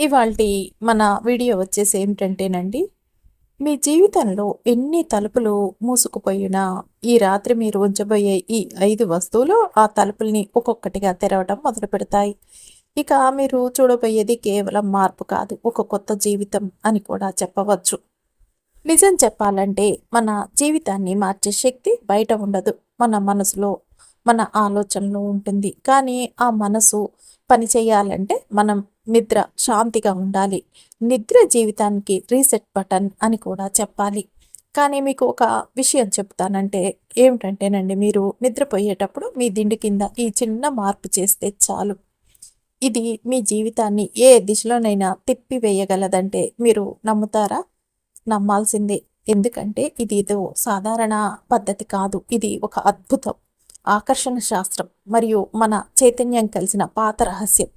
ఇవాళ మన వీడియో వచ్చేసి ఏమిటంటేనండి మీ జీవితంలో ఎన్ని తలుపులు మూసుకుపోయినా ఈ రాత్రి మీరు ఉంచబోయే ఈ ఐదు వస్తువులు ఆ తలుపుల్ని ఒక్కొక్కటిగా తెరవడం మొదలు పెడతాయి. ఇక మీరు చూడబోయేది కేవలం మార్పు కాదు ఒక కొత్త జీవితం అని కూడా చెప్పవచ్చు. నిజం చెప్పాలంటే మన జీవితాన్ని మార్చే శక్తి బయట ఉండదు. మన మనసులో మన ఆలోచనలో ఉంటుంది. కానీ ఆ మనసు పని చేయాలంటే మనం నిద్ర శాంతిగా ఉండాలి. నిద్ర జీవితానికి రీసెట్ బటన్ అని కూడా చెప్పాలి. కానీ మీకు ఒక విషయం చెప్తానంటే ఏమిటంటేనండి మీరు నిద్రపోయేటప్పుడు మీ దిండు కింద ఈ చిన్న మార్పు చేస్తే చాలు. ఇది మీ జీవితాన్ని ఏ దిశలోనైనా తిప్పివేయగలదంటే మీరు నమ్ముతారా? నమ్మాల్సిందే. ఎందుకంటే ఇది ఏదో సాధారణ పద్ధతి కాదు. ఇది ఒక అద్భుతం. ఆకర్షణ శాస్త్రం మరియు మన చైతన్యం కలిసిన పాత రహస్యం.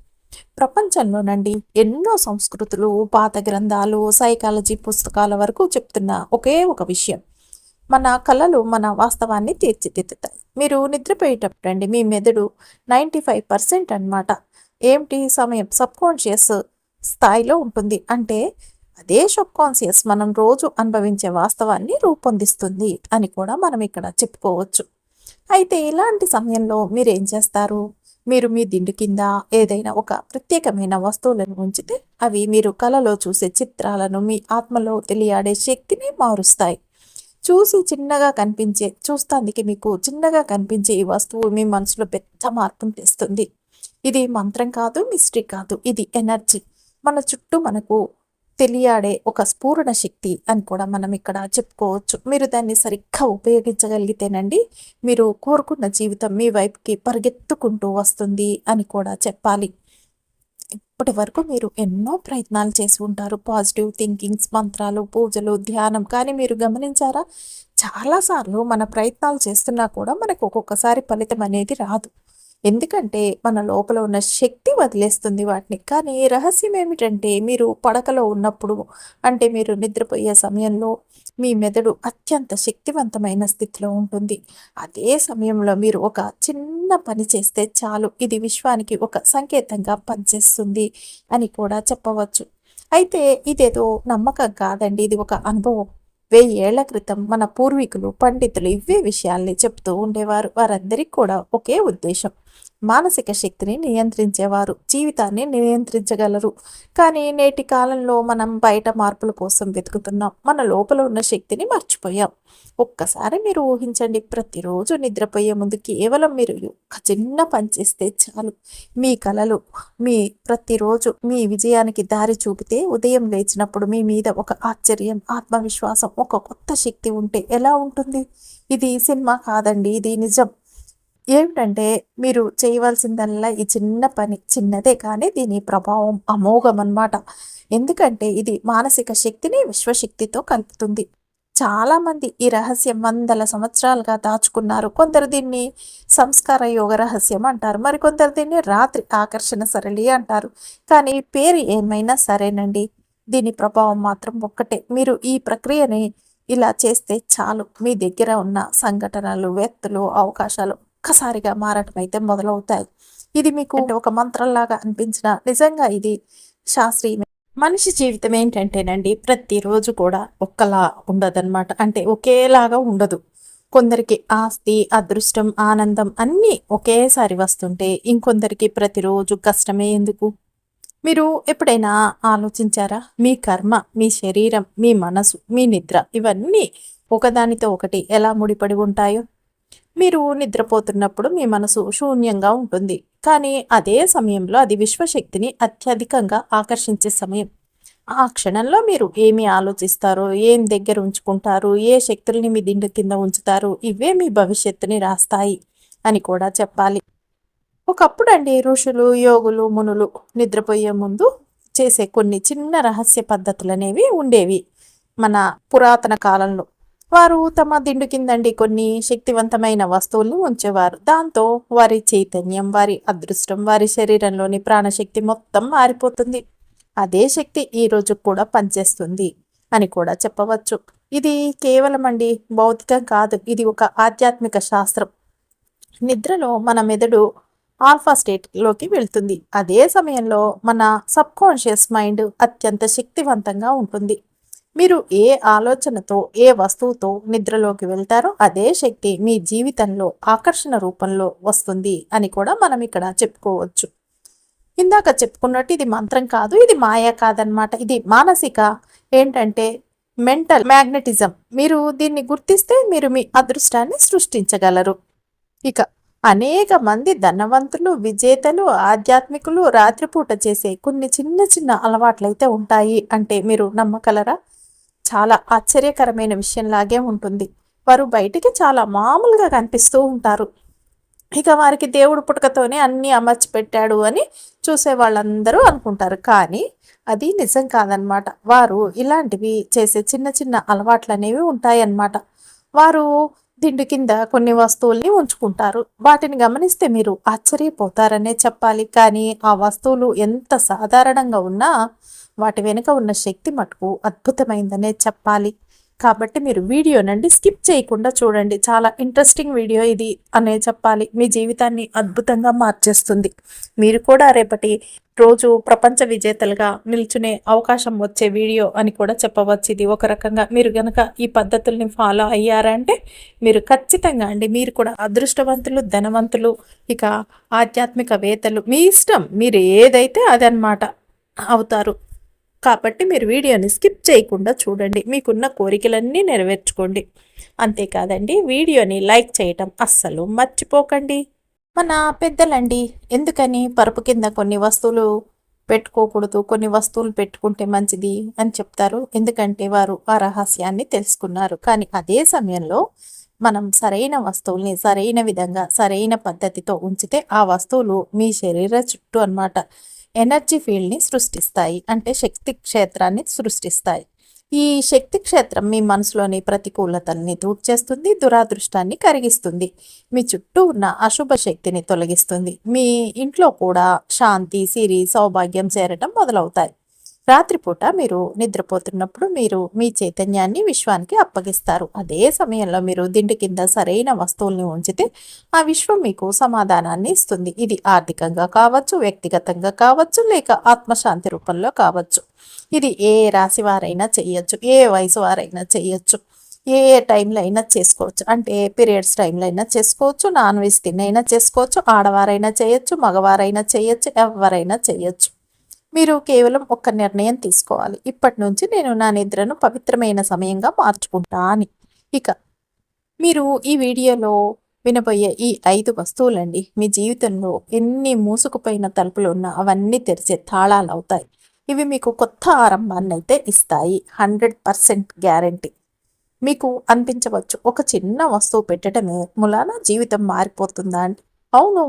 ప్రపంచంలో నుండి ఎన్నో సంస్కృతులు పాత గ్రంథాలు సైకాలజీ పుస్తకాల వరకు చెప్తున్న ఒకే ఒక విషయం. మన కళలు మన వాస్తవాన్ని తీర్చిదిద్దుతాయి. మీరు నిద్రపోయేటప్పుడు అండి మీ మెదడు నైంటీ ఫైవ్ పర్సెంట్ అనమాట ఏమిటి? సమయం సబ్కాన్షియస్ స్థాయిలో ఉంటుంది. అంటే అదే సబ్కాన్షియస్ మనం రోజు అనుభవించే వాస్తవాన్ని రూపొందిస్తుంది అని కూడా మనం ఇక్కడ చెప్పుకోవచ్చు. అయితే ఇలాంటి సమయంలో మీరు ఏం చేస్తారు? మీరు మీ దిండు కింద ఏదైనా ఒక ప్రత్యేకమైన వస్తువులను ఉంచితే అవి మీరు కలలో చూసే చిత్రాలను మీ ఆత్మలో తెలియాడే శక్తిని మారుస్తాయి. చూసి చిన్నగా కనిపించే చూస్తానికి మీకు చిన్నగా కనిపించే ఈ వస్తువు మీ మనసులో పెద్ద మార్పును తెస్తుంది. ఇది మంత్రం కాదు మిస్టరీ కాదు ఇది ఎనర్జీ. మన చుట్టూ మనకు తెలియాడే ఒక స్ఫూరణ శక్తి అని కూడా మనం ఇక్కడ చెప్పుకోవచ్చు. మీరు దాన్ని సరిగ్గా ఉపయోగించగలిగితేనండి మీరు కోరుకున్న జీవితం మీ వైపుకి పరిగెత్తుకుంటూ వస్తుంది అని కూడా చెప్పాలి. ఇప్పటి వరకు మీరు ఎన్నో ప్రయత్నాలు చేసి ఉంటారు. పాజిటివ్ థింకింగ్స్ మంత్రాలు పూజలు ధ్యానం కానీ మీరు గమనించారా? చాలాసార్లు మన ప్రయత్నాలు చేస్తున్నా కూడా మనకు ఒక్కొక్కసారి ఫలితం అనేది రాదు. ఎందుకంటే మన లోపల ఉన్న శక్తి వదిలేస్తుంది వాటిని. కానీ రహస్యం ఏమిటంటే మీరు పడకలో ఉన్నప్పుడు అంటే మీరు నిద్రపోయే సమయంలో మీ మెదడు అత్యంత శక్తివంతమైన స్థితిలో ఉంటుంది. అదే సమయంలో మీరు ఒక చిన్న పని చేస్తే చాలు. ఇది విశ్వానికి ఒక సంకేతంగా పనిచేస్తుంది అని కూడా చెప్పవచ్చు. అయితే ఇదేదో నమ్మకం కాదండి. ఇది ఒక అనుభవం. వెయ్యేళ్ళ క్రితం మన పూర్వీకులు పండితులు ఇవే విషయాల్ని చెప్తూ ఉండేవారు. వారందరికీ కూడా ఒకే ఉద్దేశం. మానసిక శక్తిని నియంత్రించేవారు జీవితాన్ని నియంత్రించగలరు. కానీ నేటి కాలంలో మనం బయట మార్పుల కోసం వెతుకుతున్నాం. మన లోపల ఉన్న శక్తిని మర్చిపోయాం. ఒక్కసారి మీరు ఊహించండి ప్రతిరోజు నిద్రపోయే ముందు కేవలం మీరు ఒక చిన్న పని చేస్తే చాలు. మీ కలలు మీ ప్రతిరోజు మీ విజయానికి దారి చూపితే ఉదయం లేచినప్పుడు మీ మీద ఒక ఆశ్చర్యం ఆత్మవిశ్వాసం ఒక కొత్త శక్తి ఉంటే ఎలా ఉంటుంది? ఇది సినిమా కాదండి ఇది నిజం. ఏమిటంటే మీరు చేయవలసిందల్లా ఈ చిన్న పని చిన్నదే కానీ దీని ప్రభావం అమోఘం అన్నమాట ఎందుకంటే ఇది మానసిక శక్తిని విశ్వశక్తితో కలుపుతుంది. చాలామంది ఈ రహస్యం వందల సంవత్సరాలుగా దాచుకున్నారు. కొందరు దీన్ని సంస్కార యోగ రహస్యం అంటారు. మరి కొందరు దీన్ని రాత్రి ఆకర్షణ సరళి అంటారు. కానీ పేరు ఏమైనా సరేనండి. దీని ప్రభావం మాత్రం ఒక్కటే. మీరు ఈ ప్రక్రియని ఇలా చేస్తే చాలు. మీ దగ్గర ఉన్న సంఘటనలు వ్యక్తులు అవకాశాలు ఒక్కసారిగా మారటం అయితే మొదలవుతాయి. ఇది మీకు ఒక మంత్రంలాగా అనిపించిన నిజంగా ఇది శాస్త్రీయ మనిషి జీవితం ఏంటంటేనండి ప్రతిరోజు కూడా ఒక్కలా ఉండదన్నమాట. అంటే ఒకేలాగా ఉండదు. కొందరికి ఆస్తి అదృష్టం ఆనందం అన్నీ ఒకేసారి వస్తుంటే ఇంకొందరికి ప్రతిరోజు కష్టమే ఎందుకు? మీరు ఎప్పుడైనా ఆలోచించారా? మీ కర్మ మీ శరీరం మీ మనసు మీ నిద్ర ఇవన్నీ ఒకదానితో ఒకటి ఎలా ముడిపడి ఉంటాయో? మీరు నిద్రపోతున్నప్పుడు మీ మనసు శూన్యంగా ఉంటుంది. కానీ అదే సమయంలో అది విశ్వశక్తిని అత్యధికంగా ఆకర్షించే సమయం. ఆ క్షణంలో మీరు ఏమి ఆలోచిస్తారో ఏం దగ్గర ఉంచుకుంటారు ఏ శక్తుల్ని మీ దిండు కింద ఉంచుతారు ఇవే మీ భవిష్యత్తుని రాస్తాయి అని కూడా చెప్పాలి. ఒకప్పుడు అండి ఋషులు యోగులు మునులు నిద్రపోయే ముందు చేసే కొన్ని చిన్న రహస్య పద్ధతులు అనేవి ఉండేవి. మన పురాతన కాలంలో వారు తమ దిండు కిందండి కొన్ని శక్తివంతమైన వస్తువులను ఉంచేవారు. దాంతో వారి చైతన్యం వారి అదృష్టం వారి శరీరంలోని ప్రాణశక్తి మొత్తం మారిపోతుంది. అదే శక్తి ఈ రోజు కూడా పనిచేస్తుంది అని కూడా చెప్పవచ్చు. ఇది కేవలం అండి భౌతికం కాదు ఇది ఒక ఆధ్యాత్మిక శాస్త్రం. నిద్రలో మన మెదడు ఆల్ఫా స్టేట్లోకి వెళ్తుంది. అదే సమయంలో మన సబ్ కాన్షియస్ మైండ్ అత్యంత శక్తివంతంగా ఉంటుంది. మీరు ఏ ఆలోచనతో ఏ వస్తువుతో నిద్రలోకి వెళ్తారో అదే శక్తి మీ జీవితంలో ఆకర్షణ రూపంలో వస్తుంది అని కూడా మనం ఇక్కడ చెప్పుకోవచ్చు. ఇందాక చెప్పుకున్నట్టు ఇది మంత్రం కాదు ఇది మాయా కాదనమాట ఇది మానసిక ఏంటంటే మెంటల్ మ్యాగ్నెటిజం. మీరు దీన్ని గుర్తిస్తే మీరు మీ అదృష్టాన్ని సృష్టించగలరు. ఇక అనేక మంది ధనవంతులు విజేతలు ఆధ్యాత్మికులు రాత్రిపూట చేసే కొన్ని చిన్న చిన్న అలవాట్లయితే ఉంటాయి అంటే మీరు నమ్మగలరా? చాలా ఆశ్చర్యకరమైన విషయంలాగే ఉంటుంది. వారు బయటికి చాలా మామూలుగా కనిపిస్తూ ఉంటారు. ఇక వారికి దేవుడు పుట్టుకతోనే అన్నీ అమర్చి పెట్టాడు అని చూసే వాళ్ళందరూ అనుకుంటారు. కానీ అది నిజం కాదనమాట వారు ఇలాంటివి చేసే చిన్న చిన్న అలవాట్లు అనేవి ఉంటాయన్నమాట. వారు దిండు కింద కొన్ని వస్తువుల్ని ఉంచుకుంటారు. వాటిని గమనిస్తే మీరు ఆశ్చర్యపోతారనే చెప్పాలి. కానీ ఆ వస్తువులు ఎంత సాధారణంగా ఉన్నా వాటి వెనుక ఉన్న శక్తి మటుకు అద్భుతమైందనే చెప్పాలి. కాబట్టి మీరు వీడియోనండి స్కిప్ చేయకుండా చూడండి. చాలా ఇంట్రెస్టింగ్ వీడియో ఇది అనే చెప్పాలి. మీ జీవితాన్ని అద్భుతంగా మార్చేస్తుంది. మీరు కూడా రేపటి రోజు ప్రపంచ విజేతలుగా నిల్చునే అవకాశం వచ్చే వీడియో అని కూడా చెప్పవచ్చు. ఇది ఒక రకంగా మీరు గనక ఈ పద్ధతుల్ని ఫాలో అయ్యారంటే మీరు ఖచ్చితంగా అండి. మీరు కూడా అదృష్టవంతులు ధనవంతులు ఇక ఆధ్యాత్మికవేత్తలు. మీ ఇష్టం. మీరు ఏదైతే అదనమాట అవుతారు. కాబట్టి మీరు వీడియోని స్కిప్ చేయకుండా చూడండి. మీకున్న కోరికలన్నీ నెరవేర్చుకోండి. అంతేకాదండి వీడియోని లైక్ చేయటం అస్సలు మర్చిపోకండి. మన పెద్దలండి ఎందుకని పరుపు కింద కొన్ని వస్తువులు పెట్టుకోకూడదు కొన్ని వస్తువులు పెట్టుకుంటే మంచిది అని చెప్తారు. ఎందుకంటే వారు ఆ రహస్యాన్ని తెలుసుకున్నారు. కానీ అదే సమయంలో మనం సరైన వస్తువుల్ని సరైన విధంగా సరైన పద్ధతితో ఉంచితే ఆ వస్తువులు మీ శరీర చుట్టూ అన్నమాట ఎనర్జీ ఫీల్డ్ని సృష్టిస్తాయి. అంటే శక్తి క్షేత్రాన్ని సృష్టిస్తాయి. ఈ శక్తి క్షేత్రం మీ మనసులోని ప్రతికూలతల్ని దూర్చేస్తుంది దురాదృష్టాన్ని కరిగిస్తుంది. మీ చుట్టూ ఉన్న అశుభ శక్తిని తొలగిస్తుంది. మీ ఇంట్లో కూడా శాంతి సిరి సౌభాగ్యం చేరటం మొదలవుతాయి. రాత్రిపూట మీరు నిద్రపోతున్నప్పుడు మీరు మీ చైతన్యాన్ని విశ్వానికి అప్పగిస్తారు. అదే సమయంలో మీరు దిండి కింద సరైన వస్తువుల్ని ఉంచితే ఆ విశ్వం మీకు సమాధానాన్ని ఇస్తుంది. ఇది ఆర్థికంగా కావచ్చు వ్యక్తిగతంగా కావచ్చు లేక ఆత్మశాంతి రూపంలో కావచ్చు. ఇది ఏ రాశి వారైనా చేయొచ్చు ఏ వయసు వారైనా చేయొచ్చు ఏ ఏ టైంలో అయినా చేసుకోవచ్చు. అంటే పీరియడ్స్ టైంలో అయినా చేసుకోవచ్చు నాన్ వెజ్ తిన్నైనా చేసుకోవచ్చు ఆడవారైనా చేయొచ్చు మగవారైనా చేయొచ్చు ఎవరైనా చేయొచ్చు. మీరు కేవలం ఒక్క నిర్ణయం తీసుకోవాలి. ఇప్పటి నుంచి నేను నా నిద్రను పవిత్రమైన సమయంగా మార్చుకుంటా అని ఇక మీరు ఈ వీడియోలో వినబోయే ఈ ఐదు వస్తువులండి. మీ జీవితంలో ఎన్ని మూసుకుపోయిన తలుపులు ఉన్నా అవన్నీ తెరిచే తాళాలు అవుతాయి. ఇవి మీకు కొత్త ఆరంభాన్ని అయితే ఇస్తాయి. Hundred percent guarantee. మీకు అనిపించవచ్చు ఒక చిన్న వస్తువు పెట్టడమే ములానా జీవితం మారిపోతుందా అండి? అవును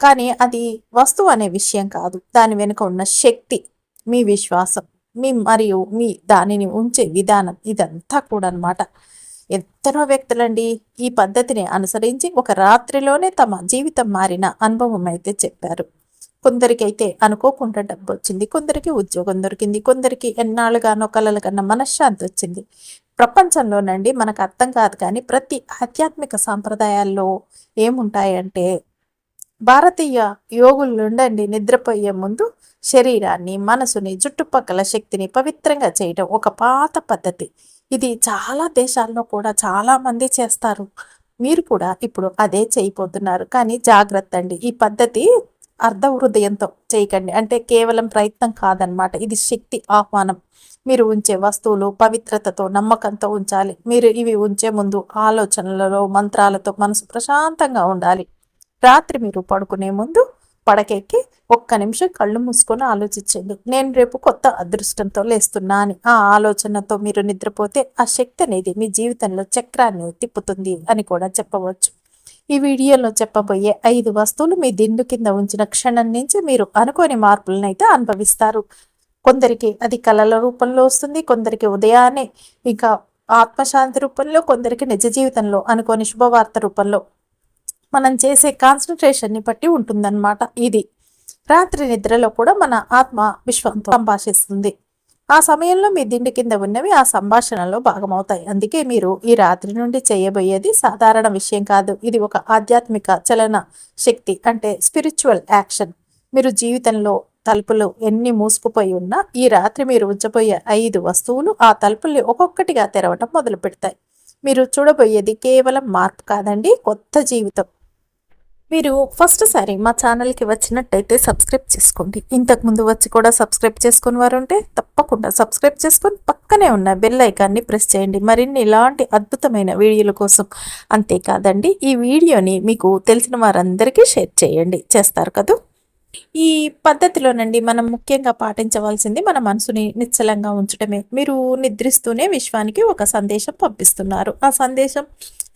కానీ అది వస్తువు అనే విషయం కాదు. దాని వెనుక ఉన్న శక్తి మీ విశ్వాసం మీ మరియు మీ దానిని ఉంచే విధానం ఇదంతా కూడా అనమాట ఎంతనో వ్యక్తులండి ఈ పద్ధతిని అనుసరించి ఒక రాత్రిలోనే తమ జీవితం మారిన అనుభవం అయితే చెప్పారు. కొందరికైతే అనుకోకుండా డబ్బు వచ్చింది కొందరికి ఉద్యోగం దొరికింది కొందరికి ఎన్నాళ్ళుగానో కలలు కన్నా మనశ్శాంతి వచ్చింది. ప్రపంచంలోనండి మనకు అర్థం కాదు కానీ ప్రతి ఆధ్యాత్మిక సాంప్రదాయాల్లో ఏముంటాయంటే భారతీయ యోగులు నుండండి నిద్రపోయే ముందు శరీరాన్ని మనసుని చుట్టుపక్కల శక్తిని పవిత్రంగా చేయడం ఒక పాత పద్ధతి. ఇది చాలా దేశాల్లో కూడా చాలా మంది చేస్తారు. మీరు కూడా ఇప్పుడు అదే చేయబోతున్నారు. కానీ జాగ్రత్త అండి. ఈ పద్ధతి అర్ధ హృదయంతో చేయకండి. అంటే కేవలం ప్రయత్నం కాదనమాట. ఇది శక్తి ఆహ్వానం. మీరు ఉంచే వస్తువులు పవిత్రతతో నమ్మకంతో ఉంచాలి. మీరు ఇవి ఉంచే ముందు ఆలోచనలలో మంత్రాలతో మనసు ప్రశాంతంగా ఉండాలి. రాత్రి మీరు పడుకునే ముందు పడకెక్కి ఒక్క నిమిషం కళ్ళు మూసుకొని ఆలోచించండి. నేను రేపు కొత్త అదృష్టంతో లేస్తున్నా అని ఆ ఆలోచనతో మీరు నిద్రపోతే ఆ శక్తి అనేది మీ జీవితంలో చక్రాన్ని తిప్పుతుంది అని కూడా చెప్పవచ్చు. ఈ వీడియోలో చెప్పబోయే ఐదు వస్తువులు మీ దిండు కింద ఉంచిన క్షణం నుంచి మీరు అనుకోని మార్పులను అయితే అనుభవిస్తారు. కొందరికి అది కళల రూపంలో వస్తుంది కొందరికి ఉదయాన్నే ఇంకా ఆత్మశాంతి రూపంలో కొందరికి నిజ జీవితంలో అనుకోని శుభవార్త రూపంలో మనం చేసే కాన్సన్ట్రేషన్ని బట్టి ఉంటుందన్నమాట ఇది. రాత్రి నిద్రలో కూడా మన ఆత్మ విశ్వంతో సంభాషిస్తుంది. ఆ సమయంలో మీ దిండి కింద ఉన్నవి ఆ సంభాషణలో భాగమవుతాయి. అందుకే మీరు ఈ రాత్రి నుండి చేయబోయేది సాధారణ విషయం కాదు. ఇది ఒక ఆధ్యాత్మిక చలన శక్తి అంటే స్పిరిచువల్ యాక్షన్ మీరు జీవితంలో తలుపులు ఎన్ని మూసుకుపోయి ఉన్నా ఈ రాత్రి మీరు ఉంచబోయే ఐదు వస్తువులు ఆ తలుపుల్ని ఒక్కొక్కటిగా తెరవటం మొదలు పెడతాయి మీరు చూడబోయేది కేవలం మార్పు కాదండి కొత్త జీవితం. మీరు ఫస్ట్ సారి మా ఛానల్కి వచ్చినట్టయితే సబ్స్క్రైబ్ చేసుకోండి. ఇంతకుముందు వచ్చి కూడా సబ్స్క్రైబ్ చేసుకుని వారు ఉంటే తప్పకుండా సబ్స్క్రైబ్ చేసుకొని పక్కనే ఉన్న బెల్ ఐకాన్ని ప్రెస్ చేయండి. మరిన్ని ఇలాంటి అద్భుతమైన వీడియోల కోసం అంతేకాదండి ఈ వీడియోని మీకు తెలిసిన వారందరికీ షేర్ చేయండి. చేస్తారు కదా? ఈ పద్ధతిలోనండి మనం ముఖ్యంగా పాటించవలసింది మన మనసుని నిశ్చలంగా ఉంచడమే మీరు నిద్రిస్తూనే విశ్వానికి ఒక సందేశం పంపిస్తున్నారు. ఆ సందేశం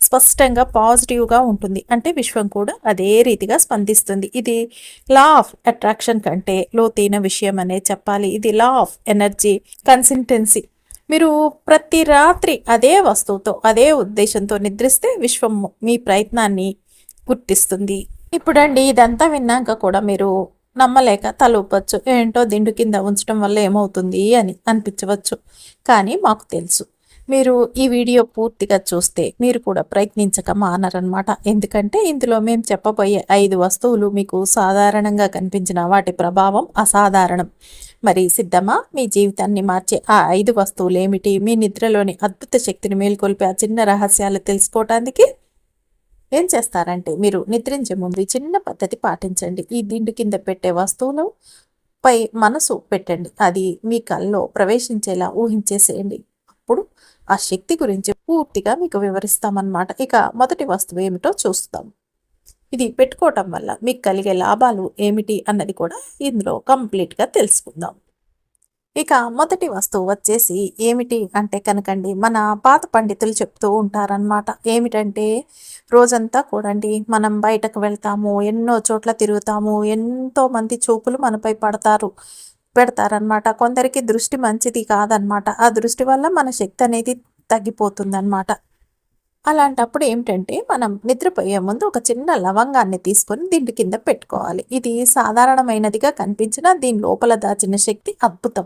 స్పష్టంగా పాజిటివ్గా ఉంటుంది. అంటే విశ్వం కూడా అదే రీతిగా స్పందిస్తుంది. ఇది లా ఆఫ్ అట్రాక్షన్ కంటే లోతైన విషయం అనే చెప్పాలి. ఇది లా ఆఫ్ ఎనర్జీ కన్సిస్టెన్సీ. మీరు ప్రతి రాత్రి అదే వస్తువుతో అదే ఉద్దేశంతో నిద్రిస్తే విశ్వం మీ ప్రయత్నాన్ని గుర్తిస్తుంది. ఇప్పుడండి ఇదంతా విన్నాక కూడా మీరు నమ్మలేక తలూపచ్చు. ఏంటో దిండు కింద ఉంచడం వల్ల ఏమవుతుంది అని అనిపించవచ్చు. కానీ మాకు తెలుసు. మీరు ఈ వీడియో పూర్తిగా చూస్తే మీరు కూడా ప్రయత్నించక మానరనమాట ఎందుకంటే ఇందులో మేము చెప్పబోయే ఐదు వస్తువులు మీకు సాధారణంగా కనిపించిన వాటి ప్రభావం అసాధారణం. మరి సిద్ధమా? మీ జీవితాన్ని మార్చే ఆ ఐదు వస్తువులు ఏమిటి మీ నిద్రలోని అద్భుత శక్తిని మేల్కొల్పే ఆ చిన్న రహస్యాలు తెలుసుకోవటానికి ఏం చేస్తారంటే మీరు నిద్రించే ముందు చిన్న పద్ధతి పాటించండి. ఈ దిండు కింద పెట్టే వస్తువులు పై మనసు పెట్టండి. అది మీ కళ్ళలో ప్రవేశించేలా ఊహించేసేయండి. అప్పుడు ఆ శక్తి గురించి పూర్తిగా మీకు వివరిస్తామన్నమాట. ఇక మొదటి వస్తువు ఏమిటో చూస్తాం. ఇది పెట్టుకోవటం వల్ల మీకు కలిగే లాభాలు ఏమిటి అన్నది కూడా ఇందులో కంప్లీట్గా తెలుసుకుందాం. ఇక మొదటి వస్తువు వచ్చేసి ఏమిటి అంటే కనుకండి మన పాత పండితులు చెప్తూ ఉంటారనమాట ఏమిటంటే రోజంతా కూడండి మనం బయటకు వెళ్తాము ఎన్నో చోట్ల తిరుగుతాము ఎంతో మంది చూపులు మనపై పడతారు పెడతారనమాట కొందరికి దృష్టి మంచిది కాదనమాట ఆ దృష్టి వల్ల మన శక్తి అనేది తగ్గిపోతుందన్నమాట. అలాంటప్పుడు ఏమిటంటే మనం నిద్రపోయే ముందు ఒక చిన్న లవంగాన్ని తీసుకొని దీని కింద పెట్టుకోవాలి. ఇది సాధారణమైనదిగా కనిపించిన దీని లోపల దాచిన శక్తి అద్భుతం.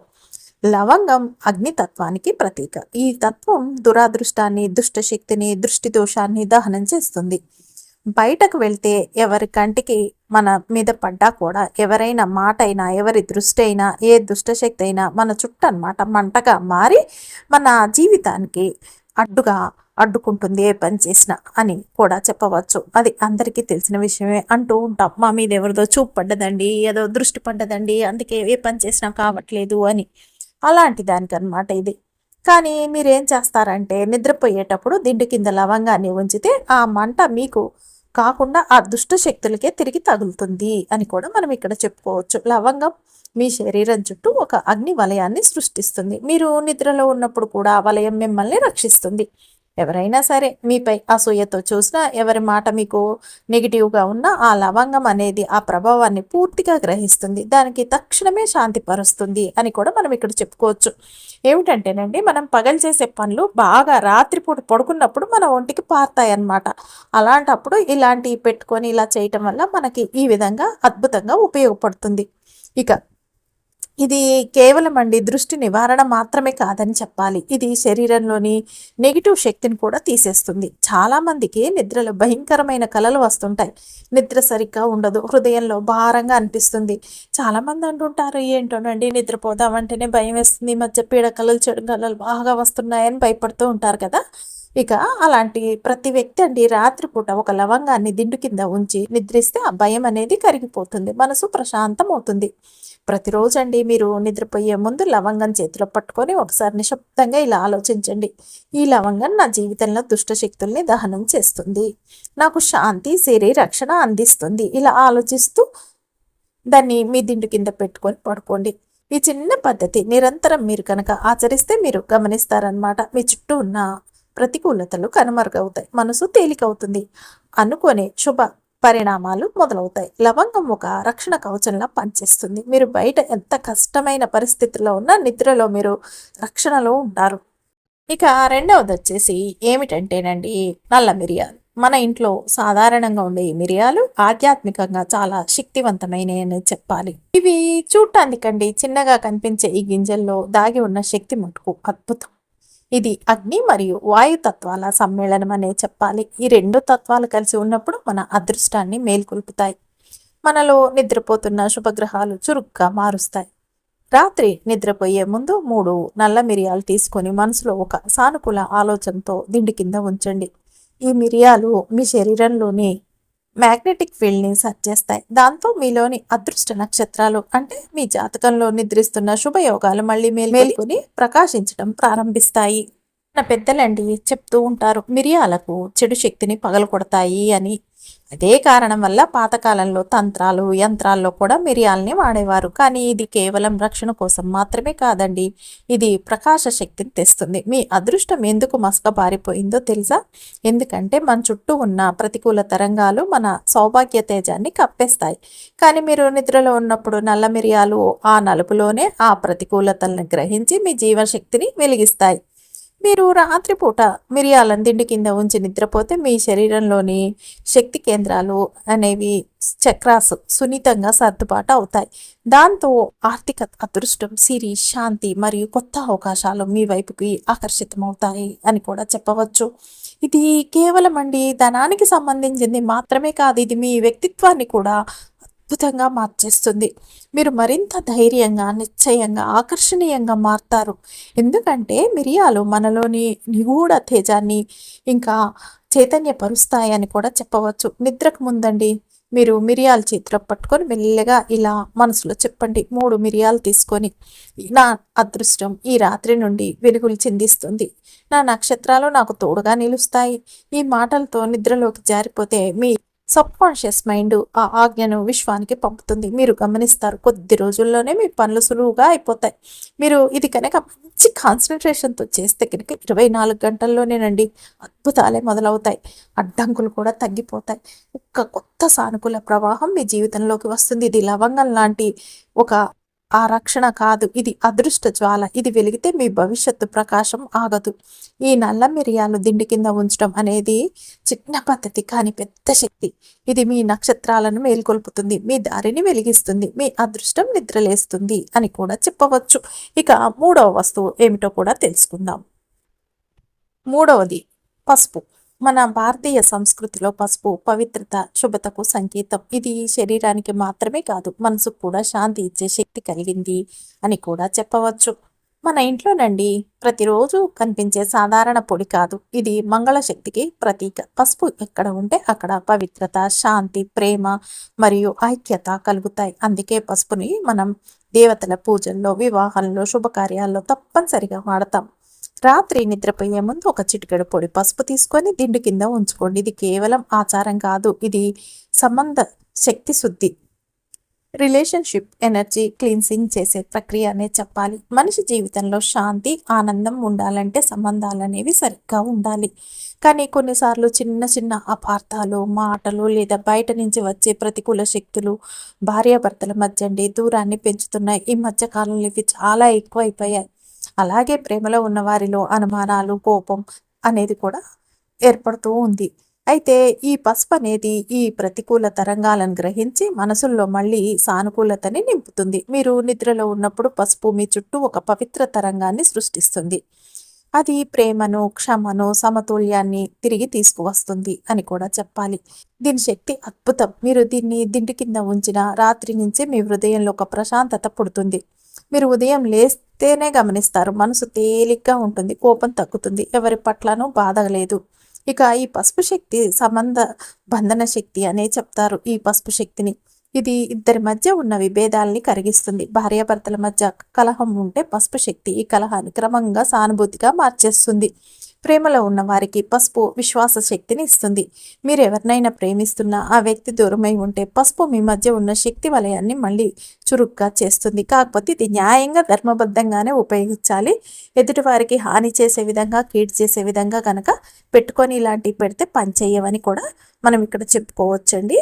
లవంగం అగ్నితత్వానికి ప్రతీక. ఈ తత్వం దురాదృష్టాన్ని దుష్టశక్తిని దృష్టి దోషాన్ని దహనం చేస్తుంది. బయటకు వెళ్తే ఎవరి కంటికి మన మీద పడ్డా కూడా ఎవరైనా మాట అయినా ఎవరి దృష్టి అయినా ఏ దుష్టశక్తి అయినా మన చుట్టూ అనమాట మంటగా మారి మన జీవితానికి అడ్డుగా అడ్డుకుంటుంది ఏ పని చేసినా అని కూడా చెప్పవచ్చు. అది అందరికీ తెలిసిన విషయమే అంటూ ఉంటాం. మా మీద ఎవరిదో చూపు పడ్డదండి ఏదో దృష్టి పడ్డదండి అందుకే ఏ పని చేసినా కావట్లేదు అని. అలాంటి దానికనమాట ఇది. కానీ మీరేం చేస్తారంటే నిద్రపోయేటప్పుడు దిండు కింద లవంగాన్ని ఉంచితే ఆ మంట మీకు కాకుండా ఆ దుష్ట శక్తులకే తిరిగి తగులుతుంది అని కూడా మనం ఇక్కడ చెప్పుకోవచ్చు. లవంగం మీ శరీరం చుట్టూ ఒక అగ్ని వలయాన్ని సృష్టిస్తుంది. మీరు నిద్రలో ఉన్నప్పుడు కూడా వలయం మిమ్మల్ని రక్షిస్తుంది. ఎవరైనా సరే మీపై అసూయతో చూసినా ఎవరి మాట మీకు నెగిటివ్గా ఉన్నా ఆ లవంగం అనేది ఆ ప్రభావాన్ని పూర్తిగా గ్రహిస్తుంది. దానికి తక్షణమే శాంతి పరుస్తుంది అని కూడా మనం ఇక్కడ చెప్పుకోవచ్చు. ఏమిటంటేనండి మనం పగలు చేసే పనులు బాగా రాత్రిపూట పడుకున్నప్పుడు మన ఒంటికి పారుతాయన్నమాట. అలాంటప్పుడు ఇలాంటివి పెట్టుకొని ఇలా చేయటం వల్ల మనకి ఈ విధంగా అద్భుతంగా ఉపయోగపడుతుంది. ఇక ఇది కేవలం అండి దృష్టి నివారణ మాత్రమే కాదని చెప్పాలి. ఇది శరీరంలోని నెగిటివ్ శక్తిని కూడా తీసేస్తుంది. చాలామందికి నిద్రలో భయంకరమైన కళలు వస్తుంటాయి. నిద్ర సరిగ్గా ఉండదు. హృదయంలో భారంగా అనిపిస్తుంది. చాలామంది అంటుంటారు ఏంటోనండి నిద్రపోదామంటేనే భయం వేస్తుంది. మధ్య పీడకళలు చెడు కళలు బాగా వస్తున్నాయని భయపడుతూ ఉంటారు కదా? ఇక అలాంటి ప్రతి వ్యక్తి అండి రాత్రిపూట ఒక లవంగాన్ని దిండు కింద ఉంచి నిద్రిస్తే ఆ భయం అనేది కరిగిపోతుంది మనసు ప్రశాంతం అవుతుంది ప్రతిరోజు అండి మీరు నిద్రపోయే ముందు లవంగం చేతిలో పట్టుకొని ఒకసారి నిశ్శబ్దంగా ఇలా ఆలోచించండి. ఈ లవంగం నా జీవితంలో దుష్ట శక్తుల్ని దహనం చేస్తుంది. నాకు శాంతి శరీరక్షణ రక్షణ అందిస్తుంది. ఇలా ఆలోచిస్తూ దాన్ని మీ దిండు కింద పెట్టుకొని పడుకోండి. ఈ చిన్న పద్ధతి నిరంతరం మీరు కనుక ఆచరిస్తే మీరు గమనిస్తారనమాట మీ చుట్టూ ఉన్న ప్రతికూలతలు కనుమరుగవుతాయి. మనసు తేలికవుతుంది. అనుకునే శుభ పరిణామాలు మొదలవుతాయి. లవంగం ఒక రక్షణ కవచంలా పనిచేస్తుంది. మీరు బయట ఎంత కష్టమైన పరిస్థితుల్లో ఉన్నా నిద్రలో మీరు రక్షణలో ఉంటారు ఇక రెండవది వచ్చేసి ఏమిటంటేనండి నల్ల మిరియాలు. మన ఇంట్లో సాధారణంగా ఉండే ఈ మిరియాలు ఆధ్యాత్మికంగా చాలా శక్తివంతమైనవి అని చెప్పాలి. ఇవి చూడటానికండి చిన్నగా కనిపించే ఈ గింజల్లో దాగి ఉన్న శక్తి మటుకు అద్భుతం. ఇది అగ్ని మరియు వాయు తత్వాల సమ్మేళనం అనే చెప్పాలి. ఈ రెండు తత్వాలు కలిసి ఉన్నప్పుడు మన అదృష్టాన్ని మేల్కొల్పుతాయి. మనలో నిద్రపోతున్న శుభగ్రహాలు చురుగ్గా మారుస్తాయి. రాత్రి నిద్రపోయే ముందు మూడు నల్ల మిరియాలు తీసుకొని మనసులో ఒక సానుకూల ఆలోచనతో దిండి కింద ఉంచండి. ఈ మిరియాలు మీ శరీరంలోని మ్యాగ్నెటిక్ ఫీల్డ్ని సర్చ్ చేస్తాయి. దాంతో మీలోని అదృష్ట నక్షత్రాలు అంటే మీ జాతకంలో నిద్రిస్తున్న శుభయోగాలు మళ్ళీ మేల్కొని ప్రకాశించడం ప్రారంభిస్తాయి. మన పెద్దలండి చెప్తూ ఉంటారు మిరియాలకు చెడు శక్తిని పగలకొడతాయి అని. అదే కారణం వల్ల పాతకాలంలో తంత్రాలు యంత్రాల్లో కూడా మిరియాలని వాడేవారు. కానీ ఇది కేవలం రక్షణ కోసం మాత్రమే కాదండి. ఇది ప్రకాశ శక్తిని తెస్తుంది. మీ అదృష్టం ఎందుకు మసకబారిపోయిందో తెలుసా? ఎందుకంటే మన చుట్టూ ఉన్న ప్రతికూల తరంగాలు మన సౌభాగ్య తేజాన్ని కప్పేస్తాయి. కానీ మీరు నిద్రలో ఉన్నప్పుడు నల్ల మిరియాలు ఆ నలుపులోనే ఆ ప్రతికూలతలను గ్రహించి మీ జీవశక్తిని వెలిగిస్తాయి. మీరు రాత్రిపూట మిరియాలను దిండి కింద ఉంచి నిద్రపోతే మీ శరీరంలోని శక్తి కేంద్రాలు అనేవి చక్రాస్ సున్నితంగా సర్దుబాటు అవుతాయి. దాంతో ఆర్థిక అదృష్టం సిరి శాంతి మరియు కొత్త అవకాశాలు మీ వైపుకి ఆకర్షితమవుతాయి అని కూడా చెప్పవచ్చు. ఇది కేవలం అండి ధనానికి సంబంధించింది మాత్రమే కాదు ఇది మీ వ్యక్తిత్వాన్ని కూడా అద్భుతంగా మార్చేస్తుంది. మీరు మరింత ధైర్యంగా నిశ్చయంగా ఆకర్షణీయంగా మారుతారు. ఎందుకంటే మిరియాలు మనలోని నిగూఢ తేజాన్ని ఇంకా చైతన్యపరుస్తాయని కూడా చెప్పవచ్చు. నిద్రకు ముందండి మీరు మిరియాల చేతిలో పట్టుకొని మెల్లగా ఇలా మనసులో చెప్పండి. మూడు మిరియాలు తీసుకొని నా అదృష్టం ఈ రాత్రి నుండి వెలుగులు చిందిస్తుంది. నా నక్షత్రాలు నాకు తోడుగా నిలుస్తాయి. ఈ మాటలతో నిద్రలోకి జారిపోతే మీ సబ్కాన్షియస్ మైండ్ ఆ ఆజ్ఞను విశ్వానికి పంపుతుంది. మీరు గమనిస్తారు కొద్ది రోజుల్లోనే మీ పనులు సులువుగా అయిపోతాయి. మీరు ఇది కనుక మంచి కాన్సన్ట్రేషన్తో చేస్తే కనుక ఇరవై నాలుగు గంటల్లోనేనండి అద్భుతాలే మొదలవుతాయి. అడ్డంకులు కూడా తగ్గిపోతాయి. ఒక కొత్త సానుకూల ప్రవాహం మీ జీవితంలోకి వస్తుంది. ఇది లవంగం లాంటి ఒక ఆ రక్షణ కాదు. ఇది అదృష్ట జ్వాల. ఇది వెలిగితే మీ భవిష్యత్తు ప్రకాశం ఆగదు. ఈ నల్ల మిరియాలు దిండి కింద ఉంచడం అనేది చిన్న పద్ధతి కానీ పెద్ద శక్తి. ఇది మీ నక్షత్రాలను మేల్కొల్పుతుంది. మీ దారిని వెలిగిస్తుంది. మీ అదృష్టం నిద్రలేస్తుంది అని కూడా చెప్పవచ్చు. ఇక మూడవ వస్తువు ఏమిటో కూడా తెలుసుకుందాం. మూడవది పసుపు. మన భారతీయ సంస్కృతిలో పసుపు పవిత్రత శుభతకు సంకేతం. ఇది శరీరానికి మాత్రమే కాదు మనసుకు కూడా శాంతి ఇచ్చే శక్తి కలిగింది అని కూడా చెప్పవచ్చు. మన ఇంట్లోనండి ప్రతిరోజు కనిపించే సాధారణ పొడి కాదు. ఇది మంగళ శక్తికి ప్రతీక. పసుపు ఎక్కడ ఉంటే అక్కడ పవిత్రత శాంతి ప్రేమ మరియు ఐక్యత కలుగుతాయి. అందుకే పసుపుని మనం దేవతల పూజల్లో వివాహాల్లో శుభకార్యాల్లో తప్పనిసరిగా వాడతాం. రాత్రి నిద్రపోయే ముందు ఒక చిటికెడు పొడి పసుపు తీసుకొని దిండు కింద ఉంచుకోండి. ఇది కేవలం ఆచారం కాదు. ఇది సంబంధ శక్తి శుద్ధి రిలేషన్షిప్ ఎనర్జీ క్లీన్సింగ్ చేసే ప్రక్రియ అనే చెప్పాలి. మనిషి జీవితంలో శాంతి ఆనందం ఉండాలంటే సంబంధాలు అనేవి సరిగ్గా ఉండాలి. కానీ కొన్నిసార్లు చిన్న చిన్న అపార్థాలు మాటలు లేదా బయట నుంచి వచ్చే ప్రతికూల శక్తులు భార్యాభర్తల మధ్య అండి దూరాన్ని పెంచుతున్నాయి. ఈ మధ్య కాలంలో ఇవి చాలా ఎక్కువైపోయాయి. అలాగే ప్రేమలో ఉన్న వారిలో అనుమానాలు కోపం అనేది కూడా ఏర్పడుతూ ఉంది. అయితే ఈ పసుపు అనేది ఈ ప్రతికూల తరంగాలను గ్రహించి మనసుల్లో మళ్ళీ సానుకూలతని నింపుతుంది. మీరు నిద్రలో ఉన్నప్పుడు పసుపు మీ చుట్టూ ఒక పవిత్ర తరంగాన్ని సృష్టిస్తుంది. అది ప్రేమను క్షమను సమతుల్యాన్ని తిరిగి తీసుకువస్తుంది అని కూడా చెప్పాలి. దీని శక్తి అద్భుతం. మీరు దీన్ని దిండి కింద ఉంచిన రాత్రి నుంచే మీ హృదయంలో ఒక ప్రశాంతత పుడుతుంది. మీరు ఉదయం లేస్తేనే గమనిస్తారు. మనసు తేలిగ్గా ఉంటుంది. కోపం తగ్గుతుంది. ఎవరి పట్లను బాధ లేదు. ఇక ఈ పసుపు శక్తి సంబంధ బంధన శక్తి అనే చెప్తారు ఈ పసుపు శక్తిని. ఇది ఇద్దరి మధ్య ఉన్న విభేదాల్ని కరిగిస్తుంది. భార్యాభర్తల మధ్య కలహం ఉంటే పసుపు శక్తి ఈ కలహాన్ని క్రమంగా సానుభూతిగా మార్చేస్తుంది. ప్రేమలో ఉన్న వారికి పసుపు విశ్వాస శక్తిని ఇస్తుంది. మీరు ఎవరినైనా ప్రేమిస్తున్నా ఆ వ్యక్తి దూరమై ఉంటే పసుపు మీ మధ్య ఉన్న శక్తి వలయాన్ని మళ్ళీ చురుగ్గా చేస్తుంది. కాకపోతే ఇది న్యాయంగా ధర్మబద్ధంగానే ఉపయోగించాలి. ఎదుటివారికి హాని చేసే విధంగా కీడ్ చేసే విధంగా కనుక పెట్టుకొని ఇలాంటివి పెడితే పనిచేయవని కూడా మనం ఇక్కడ చెప్పుకోవచ్చండి.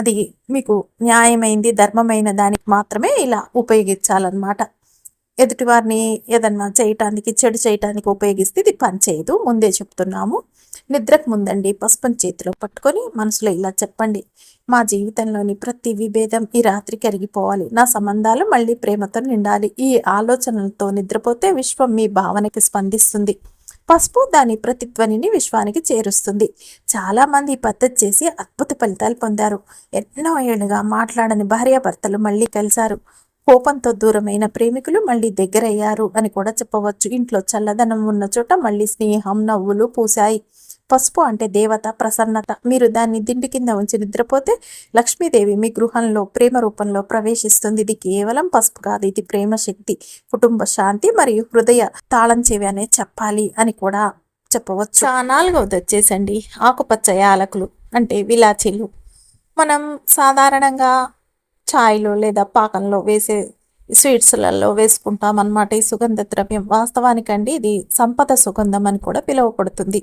అది మీకు న్యాయమైంది ధర్మమైన దానికి మాత్రమే ఇలా ఉపయోగించాలన్నమాట. ఎదుటివారిని ఏదన్నా చేయటానికి చెడు చేయటానికి ఉపయోగిస్తే ఇది పని చేయదు. ముందే చెప్తున్నాము. నిద్రకు ముందండి పసుపుని చేతిలో పట్టుకొని మనసులో ఇలా చెప్పండి. మా జీవితంలోని ప్రతి విభేదం ఈ రాత్రి కరిగిపోవాలి నా సంబంధాలు మళ్ళీ ప్రేమతో నిండాలి. ఈ ఆలోచనలతో నిద్రపోతే విశ్వం మీ భావనకి స్పందిస్తుంది. పసుపు దాని ప్రతిధ్వనిని విశ్వానికి చేరుస్తుంది. చాలామంది ఈ పద్ధతి చేసి అద్భుత ఫలితాలు పొందారు. ఎన్నో ఏళ్ళుగా మాట్లాడని భార్యాభర్తలు మళ్ళీ కలిశారు. కోపంతో దూరమైన ప్రేమికులు మళ్ళీ దగ్గరయ్యారు అని కూడా చెప్పవచ్చు. ఇంట్లో చల్లదనం ఉన్న చోట మళ్ళీ స్నేహం నవ్వులు పూశాయి. పసుపు అంటే దేవత ప్రసన్నత. మీరు దాన్ని దిండి కింద ఉంచి నిద్రపోతే లక్ష్మీదేవి మీ గృహంలో ప్రేమ రూపంలో ప్రవేశిస్తుంది. ఇది కేవలం పసుపు కాదు ఇది ప్రేమ శక్తి కుటుంబ శాంతి మరియు హృదయ తాళం చెవి అనే చెప్పాలి అని కూడా చెప్పవచ్చు. నాలుగవది వచ్చేసండి. ఆకుపచ్చ యాలకులు అంటే విలాచీలు. మనం సాధారణంగా ఛాయ్లో లేదా పాకంలో వేసే స్వీట్స్లలో వేసుకుంటాం అన్నమాట ఈ సుగంధ ద్రవ్యం. వాస్తవానికండి ఇది సంపద సుగంధం అని కూడా పిలువబడుతుంది.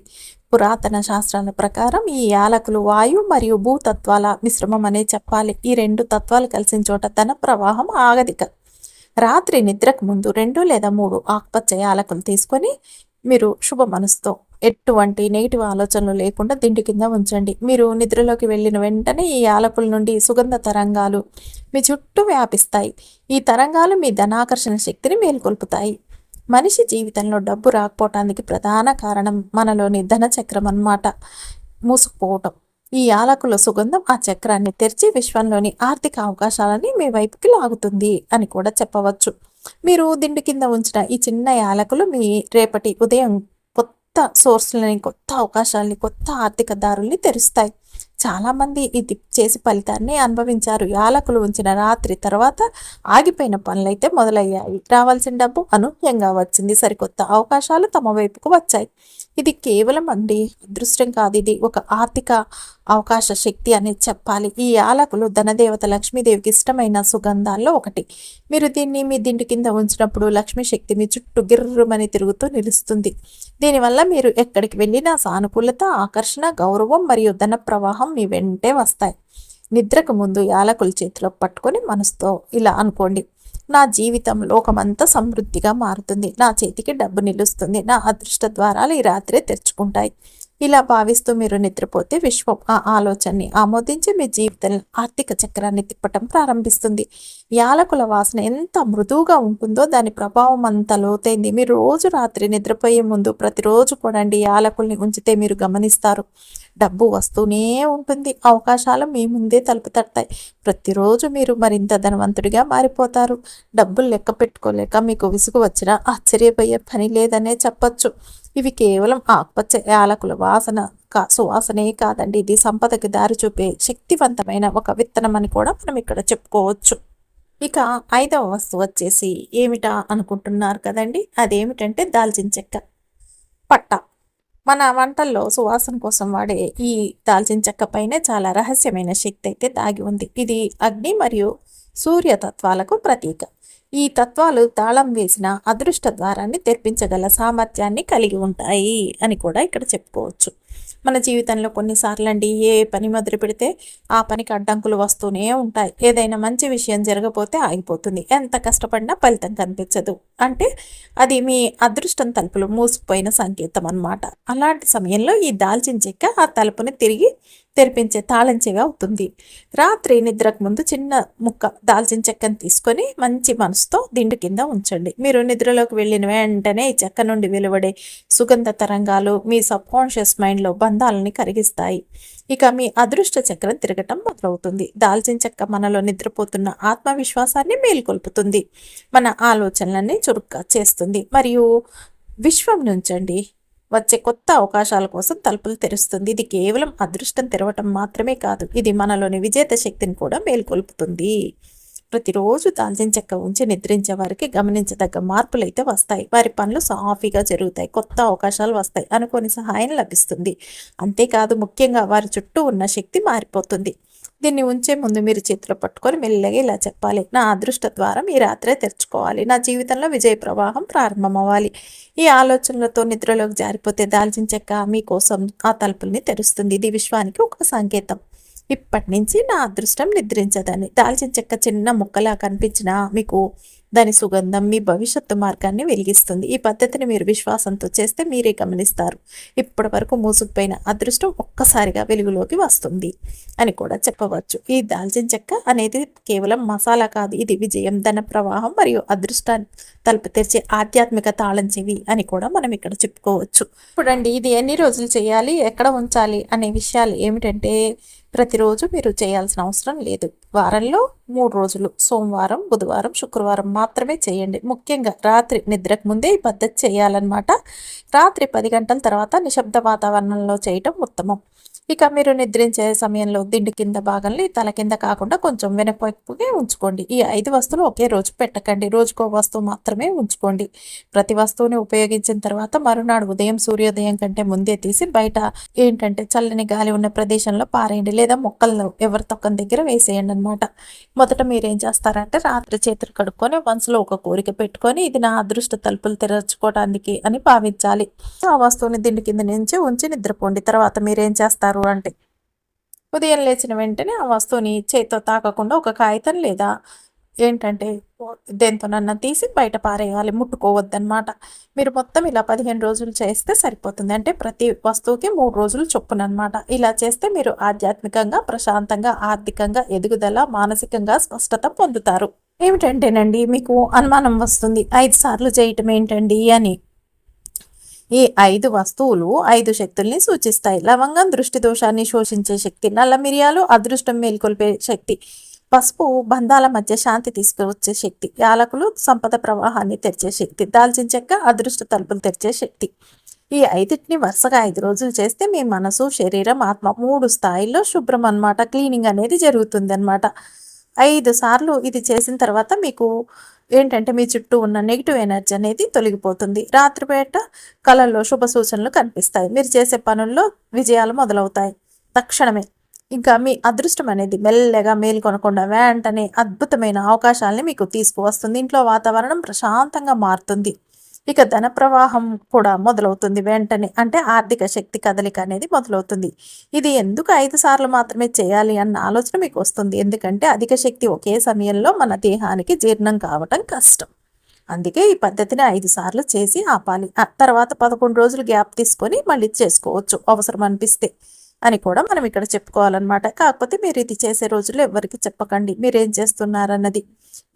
పురాతన శాస్త్రాల ప్రకారం ఈ యాలకులు వాయు మరియు భూతత్వాల మిశ్రమం అనే చెప్పాలి. ఈ రెండు తత్వాలు కలిసిన చోట ధన ప్రవాహం ఆగదిక. రాత్రి నిద్రకు ముందు రెండు లేదా మూడు ఆకుపచ్చ యాలకులు తీసుకొని మీరు శుభ మనసుతో ఎటువంటి నెగిటివ్ ఆలోచనలు లేకుండా దిండి కింద ఉంచండి. మీరు నిద్రలోకి వెళ్ళిన వెంటనే ఈ యాలకుల నుండి సుగంధ తరంగాలు మీ చుట్టూ వ్యాపిస్తాయి. ఈ తరంగాలు మీ ధనాకర్షణ శక్తిని మేల్కొల్పుతాయి. మనిషి జీవితంలో డబ్బు రాకపోవటానికి ప్రధాన కారణం మనలోని ధన చక్రం అన్నమాట. మూసుకుపోవటం. ఈ యాలకుల సుగంధం ఆ చక్రాన్ని తెరిచి విశ్వంలోని ఆర్థిక అవకాశాలని మీ వైపుకి లాగుతుంది అని కూడా చెప్పవచ్చు. మీరు దిండు కింద ఉంచిన ఈ చిన్న యాలకులు మీ రేపటి ఉదయం కొత్త సోర్స్లని కొత్త అవకాశాలని కొత్త ఆర్థిక దారుల్ని తెరుస్తాయి. చాలామంది ఇది చేసి ఫలితాన్ని అనుభవించారు. యాలకులు ఉంచిన రాత్రి తర్వాత ఆగిపోయిన పనులైతే మొదలయ్యాయి. రావాల్సిన డబ్బు అనూహ్యంగా వచ్చింది. సరికొత్త అవకాశాలు తమ వైపుకు వచ్చాయి. ఇది కేవలం అండి అదృష్టం కాదు ఇది. ఒక ఆర్థిక అవకాశ శక్తి అనేది చెప్పాలి. ఈ యాలకులు ధనదేవత లక్ష్మీదేవికి ఇష్టమైన సుగంధాల్లో ఒకటి. మీరు దీన్ని మీ దిండు కింద ఉంచినప్పుడు లక్ష్మీ శక్తి మీ చుట్టూ గిర్రమని తిరుగుతూ నిలుస్తుంది. దీనివల్ల మీరు ఎక్కడికి వెళ్ళినా సానుకూలత ఆకర్షణ గౌరవం మరియు ధన ప్రవాహం మీ వెంటే వస్తాయి. నిద్రకు ముందు యాలకుల చేతిలో పట్టుకొని మనసుతో ఇలా అనుకోండి. నా జీవితం లోకమంతా సమృద్ధిగా మారుతుంది. నా చేతికి డబ్బు నిలుస్తుంది. నా అదృష్ట ద్వారాలు ఈ రాత్రే తెరుచుకుంటాయి. ఇలా భావిస్తూ మీరు నిద్రపోతే విశ్వం ఆ ఆలోచనని ఆమోదించి మీ జీవితంలో ఆర్థిక చక్రాన్ని తిప్పటం ప్రారంభిస్తుంది. యాలకుల వాసన ఎంత మృదువుగా ఉంటుందో దాని ప్రభావం అంత లోతైంది. మీరు రోజు రాత్రి నిద్రపోయే ముందు ప్రతిరోజు కూడండి యాలకుల్ని ఉంచితే మీరు గమనిస్తారు. డబ్బు వస్తూనే ఉంటుంది. అవకాశాలు మీ ముందే తలుపు తడతాయి. ప్రతిరోజు మీరు మరింత ధనవంతుడిగా మారిపోతారు. డబ్బులు లెక్క పెట్టుకోలేక మీకు విసుగు వచ్చినా ఆశ్చర్యపోయే పని లేదనే చెప్పచ్చు. ఇవి కేవలం ఆకుపచ్చ యాలకుల వాసన కా సువాసనే కాదండి. ఇది సంపదకి దారి చూపే శక్తివంతమైన ఒక విత్తనం అని కూడా మనం ఇక్కడ చెప్పుకోవచ్చు. ఇక ఐదవ వస్తువు వచ్చేసి ఏమిటా అనుకుంటున్నారు కదండి? అదేమిటంటే దాల్చిన చెక్క. పట్ట. మన వంటల్లో సువాసన కోసం వాడే ఈ దాల్చిన చెక్క పైన చాలా రహస్యమైన శక్తి అయితే దాగి ఉంది. ఇది అగ్ని మరియు సూర్యతత్వాలకు ప్రతీక. ఈ తత్వాలు తాళం వేసిన అదృష్ట ద్వారాన్ని తెరిపించగల సామర్థ్యాన్ని కలిగి ఉంటాయి అని కూడా ఇక్కడ చెప్పుకోవచ్చు. మన జీవితంలో కొన్నిసార్లు అండి ఏ పని మొదలు పెడితే ఆ పనికి అడ్డంకులు వస్తూనే ఉంటాయి. ఏదైనా మంచి విషయం జరగపోతే ఆగిపోతుంది. ఎంత కష్టపడినా ఫలితం కనిపించదు. అంటే అది మీ అదృష్టం తలుపులు మూసిపోయిన సంకేతం అనమాట అలాంటి సమయంలో ఈ దాల్చిన చెక్క ఆ తలుపుని తిరిగి తెరిపించే తాళం అవుతుంది. రాత్రి నిద్రకు ముందు చిన్న ముక్క దాల్చిన చెక్కను తీసుకొని మంచి మనసుతో దిండు కింద ఉంచండి. మీరు నిద్రలోకి వెళ్ళిన వెంటనే ఈ చెక్క నుండి వెలువడే సుగంధ తరంగాలు మీ సబ్కాన్షియస్ మైండ్లో బంధాలని కరిగిస్తాయి. ఇక మీ అదృష్ట చక్రం తిరగటం మొదలవుతుంది. దాల్చిన చెక్క మనలో నిద్రపోతున్న ఆత్మవిశ్వాసాన్ని మేల్కొల్పుతుంది. మన ఆలోచనలన్నీ చురుగ్గా చేస్తుంది. మరియు విశ్వం నుంచండి వచ్చే కొత్త అవకాశాల కోసం తలుపులు తెరుస్తుంది. ఇది కేవలం అదృష్టం తెరవటం మాత్రమే కాదు. ఇది మనలోని విజేత శక్తిని కూడా మేల్కొల్పుతుంది. ప్రతిరోజు దాల్చిన చెక్క ఉంచి నిద్రించే వారికి గమనించదగ్గ మార్పులు అయితే వస్తాయి. వారి పనులు సాఫీగా జరుగుతాయి. కొత్త అవకాశాలు వస్తాయి. అనుకోని సహాయం లభిస్తుంది. అంతేకాదు ముఖ్యంగా వారి చుట్టూ ఉన్న శక్తి మారిపోతుంది. దీన్ని ఉంచే ముందు మీరు చేతిలో పట్టుకొని మెల్లగా ఇలా చెప్పాలి. నా అదృష్ట ద్వారం ఈ రాత్రే తెరుచుకోవాలి. నా జీవితంలో విజయ ప్రవాహం ప్రారంభమవ్వాలి. ఈ ఆలోచనలతో నిద్రలోకి జారిపోతే దాల్చిన చెక్క మీకోసం ఆ తలుపుల్ని తెరుస్తుంది. ఇది విశ్వానికి ఒక సంకేతం. ఇప్పటి నుంచి నా అదృష్టం నిద్రించదని. దాల్చిన చెక్క చిన్న ముక్కలా కనిపించినా మీకు దాని సుగంధం మీ భవిష్యత్తు మార్గాన్ని వెలిగిస్తుంది. ఈ పద్ధతిని మీరు విశ్వాసంతో చేస్తే మీరే గమనిస్తారు. ఇప్పటి వరకు మూసుకుపోయిన అదృష్టం ఒక్కసారిగా వెలుగులోకి వస్తుంది అని కూడా చెప్పవచ్చు. ఈ దాల్చిన చెక్క అనేది కేవలం మసాలా కాదు. ఇది విజయం ధన ప్రవాహం మరియు అదృష్టాన్ని తలుపు తెరిచే ఆధ్యాత్మిక తాళం చెవి అని కూడా మనం ఇక్కడ చెప్పుకోవచ్చు. ఇప్పుడండి ఇది ఎన్ని రోజులు చేయాలి ఎక్కడ ఉంచాలి అనే విషయాలు ఏమిటంటే ప్రతిరోజు మీరు చేయాల్సిన అవసరం లేదు. వారంలో మూడు రోజులు సోమవారం బుధవారం శుక్రవారం మాత్రమే చేయండి. ముఖ్యంగా రాత్రి నిద్రకు ముందే ఈ పద్ధతి చేయాలన్నమాట. రాత్రి పది గంటల తర్వాత నిశ్శబ్ద వాతావరణంలో చేయటం ఉత్తమం. ఇక మీరు నిద్రించే సమయంలో దిండు కింద భాగంలో తల కింద కాకుండా కొంచెం వెనకవైపుగా ఉంచుకోండి. ఈ ఐదు వస్తువులు ఒకే రోజు పెట్టకండి. రోజుకో వస్తువు మాత్రమే ఉంచుకోండి. ప్రతి వస్తువుని ఉపయోగించిన తర్వాత మరునాడు ఉదయం సూర్యోదయం కంటే ముందే తీసి బయట ఏంటంటే చల్లని గాలి ఉన్న ప్రదేశంలో పారేయండి లేదా మొక్కలను ఎవరి తొక్కన దగ్గర వేసేయండి అనమాట మొదట మీరేం చేస్తారంటే రాత్రి చేతులు కడుక్కొని మనసులో ఒక కోరిక పెట్టుకొని ఇది నా అదృష్ట తలుపులు తెరచుకోవడానికి అని భావించాలి. ఆ వస్తువుని దిండు కింద నుంచి ఉంచి నిద్రపోండి. తర్వాత మీరేం చేస్తారు? అంటే. ఉదయం లేచిన వెంటనే ఆ వస్తువుని చేతితో తాకకుండా ఒక కాగితం లేదా ఏంటంటే దేంతోనన్నా తీసి బయట పారేయాలి ముట్టుకోవద్దన్నమాట. మీరు మొత్తం ఇలా పదిహేను రోజులు చేస్తే సరిపోతుంది. అంటే ప్రతి వస్తువుకి మూడు రోజులు చొప్పున అనమాట ఇలా చేస్తే మీరు ఆధ్యాత్మికంగా ప్రశాంతంగా ఆర్థికంగా ఎదుగుదల మానసికంగా స్పష్టత పొందుతారు. ఏమిటంటేనండి మీకు అనుమానం వస్తుంది. ఐదు సార్లు చేయటం ఏంటండి అని. ఈ ఐదు వస్తువులు ఐదు శక్తుల్ని సూచిస్తాయి. లవంగం దృష్టి దోషాన్ని శోషించే శక్తి నల్ల మిరియాలు అదృష్టం మేల్కొల్పే శక్తి పసుపు బంధాల మధ్య శాంతి తీసుకువచ్చే శక్తి యాలకులు సంపద ప్రవాహాన్ని తెరిచే శక్తి దాల్చిన చెక్క అదృష్ట తలుపులు తెరిచే శక్తి. ఈ ఐదుటిని వరుసగా ఐదు రోజులు చేస్తే మీ మనసు శరీరం ఆత్మ మూడు స్థాయిల్లో శుభ్రం అనమాట క్లీనింగ్ అనేది జరుగుతుంది అనమాట ఐదు సార్లు ఇది చేసిన తర్వాత మీకు ఏంటంటే మీ చుట్టూ ఉన్న నెగిటివ్ ఎనర్జీ అనేది తొలగిపోతుంది. రాత్రిపేట కళల్లో శుభ సూచనలు కనిపిస్తాయి. మీరు చేసే పనుల్లో విజయాలు మొదలవుతాయి. తక్షణమే ఇంకా మీ అదృష్టం అనేది మెల్లగా మేల్కొనకుండా వెంటనే అద్భుతమైన అవకాశాలని మీకు తీసుకువస్తుంది. ఇంట్లో వాతావరణం ప్రశాంతంగా మారుతుంది. ఇక ధన ప్రవాహం కూడా మొదలవుతుంది వెంటనే. అంటే ఆర్థిక శక్తి కదలిక అనేది మొదలవుతుంది. ఇది ఎందుకు ఐదు సార్లు మాత్రమే చేయాలి అన్న ఆలోచన మీకు వస్తుంది. ఎందుకంటే అధిక శక్తి ఒకే సమయంలో మన దేహానికి జీర్ణం కావటం కష్టం. అందుకే ఈ పద్ధతిని ఐదు సార్లు చేసి ఆపాలి. తర్వాత పదకొండు రోజులు గ్యాప్ తీసుకొని మళ్ళీ చేసుకోవచ్చు. అవసరం అనిపిస్తే అని కూడా మనం ఇక్కడ చెప్పుకోవాలన్నమాట. కాకపోతే మీరు ఇది చేసే రోజుల్లో ఎవరికి చెప్పకండి. మీరేం చేస్తున్నారన్నది.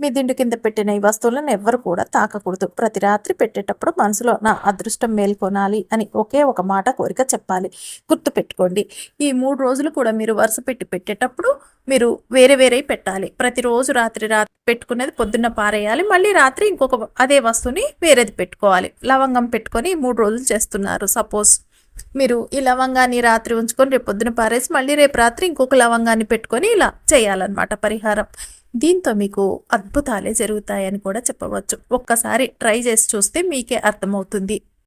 మీ దిండు కింద పెట్టిన ఈ వస్తువులను ఎవ్వరు కూడా తాకకూడదు. ప్రతి రాత్రి పెట్టేటప్పుడు మనసులో నా అదృష్టం మేల్కొనాలి అని ఒకే ఒక మాట కోరిక చెప్పాలి. గుర్తు పెట్టుకోండి. ఈ మూడు రోజులు కూడా మీరు వరుస పెట్టి పెట్టేటప్పుడు మీరు వేరే వేరే పెట్టాలి. ప్రతిరోజు రాత్రి రాత్రి పెట్టుకునేది పొద్దున్న పారేయాలి. మళ్ళీ రాత్రి ఇంకొక అదే వస్తువుని వేరేది పెట్టుకోవాలి. లవంగం పెట్టుకొని మూడు రోజులు చేస్తున్నారు. సపోజ్ మీరు ఈ లవంగాన్ని రాత్రి ఉంచుకొని రేపు పొద్దున పారేసి మళ్ళీ రేపు రాత్రి ఇంకొక లవంగాన్ని పెట్టుకొని ఇలా చేయాలన్నమాట పరిహారం. దీంతో మీకు అద్భుతాలే జరుగుతాయని కూడా చెప్పవచ్చు. ఒక్కసారి ట్రై చేసి చూస్తే మీకే అర్థమవుతుంది.